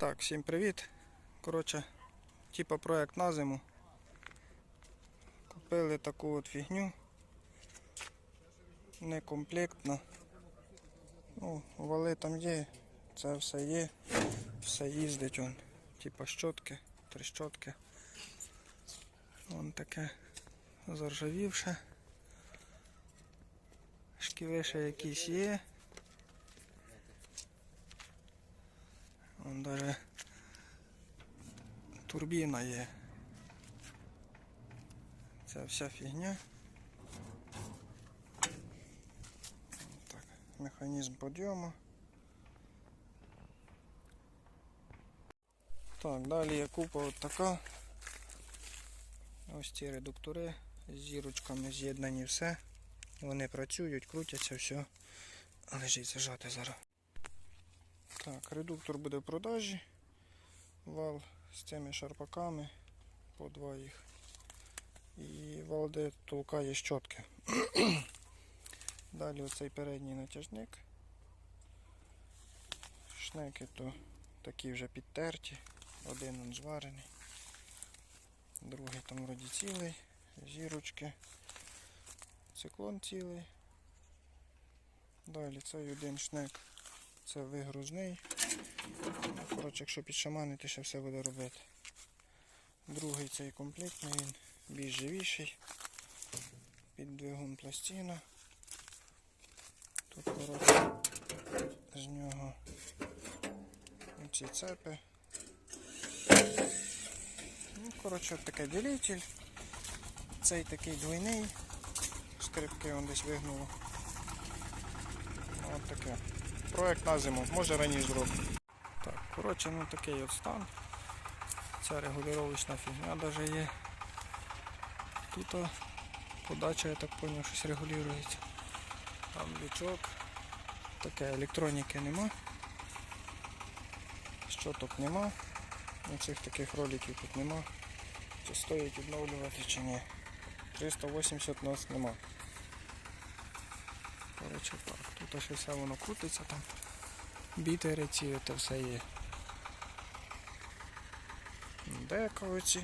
Так, всім привіт. Коротше, типа проект на зиму. Купили таку от фігню. Некомплектна. Ну, вали там є, це все є, все їздить он. Типа щотки, трещотки. Вон таке заржавівше. Шківи якісь є. Вон даже турбіна є. Це вся фігня. Так, механізм підйому. Так, далі є купа от така. Ось ці редуктори з зірочками з'єднані все. Вони працюють, крутяться, все. Лежить зажати зараз. Так, редуктор буде в продажі. Вал з цими шарпаками. По два їх. І вал, де толкає щотки. Далі оцей передній натяжник. Шнеки то такі вже підтерті. Один он зварений. Другий там вроді цілий. Зірочки. Циклон цілий. Далі цей один шнек. Це вигрузний. Ну, Коротше, якщо підшаманити, ще все буде робити. Другий цей комплектний, він більш живіший. Під двигун пластина. Тут коротше з нього ці цепи. Ну, коротше, от таке ділитель. Цей такий двойний. Скрипки он десь вигнуло. От таке. Проект на зиму, може раніше зроблю. Так, коротше, ну такий от стан. Ця регулювачна фігня навіть є. Тут подача, я так зрозумів, щось регулюється. Там лючок. Таке електроніки нема. Щоток нема. Ну, цих таких роликів тут нема. Чи стоїть відновлювати чи ні. 380 у нас нема. Коротше тут ще все воно крутиться там. Бітери ці, це все є. Деколи ці.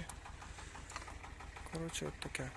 Коротше, от таке.